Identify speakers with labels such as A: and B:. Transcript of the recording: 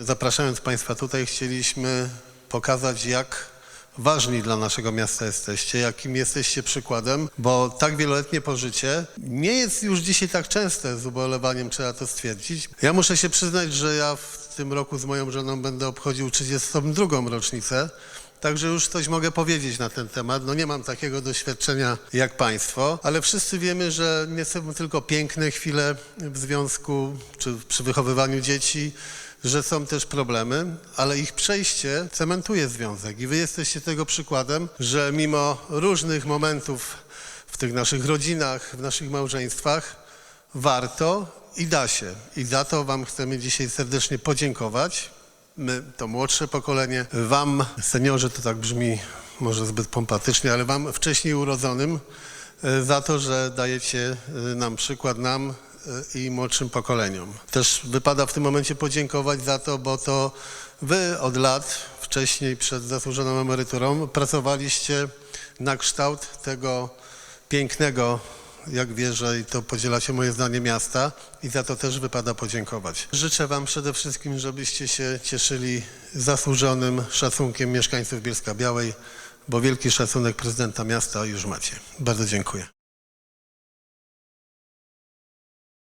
A: Zapraszając Państwa tutaj, chcieliśmy pokazać, jak ważni dla naszego miasta jesteście, jakim jesteście przykładem, bo tak wieloletnie pożycie nie jest już dzisiaj tak częste, z ubolewaniem trzeba to stwierdzić. Ja muszę się przyznać, że ja w tym roku z moją żoną będę obchodził 32. rocznicę. Także już coś mogę powiedzieć na ten temat. No nie mam takiego doświadczenia jak Państwo, ale wszyscy wiemy, że nie są tylko piękne chwile w związku czy przy wychowywaniu dzieci, że są też problemy, ale ich przejście cementuje związek. I Wy jesteście tego przykładem, że mimo różnych momentów w tych naszych rodzinach, w naszych małżeństwach, warto i da się. I za to Wam chcemy dzisiaj serdecznie podziękować my, to młodsze pokolenie, wam, seniorzy, to tak brzmi może zbyt pompatycznie, ale wam wcześniej urodzonym e, za to, że dajecie e, nam przykład, nam i młodszym pokoleniom. Też wypada w tym momencie podziękować za to, bo to wy od lat, wcześniej przed zasłużoną emeryturą, pracowaliście na kształt tego pięknego jak wierzę i to podzielacie moje zdanie miasta i za to też wypada podziękować. Życzę Wam przede wszystkim, żebyście się cieszyli zasłużonym szacunkiem mieszkańców Bielska Białej, bo wielki szacunek prezydenta miasta już macie. Bardzo dziękuję.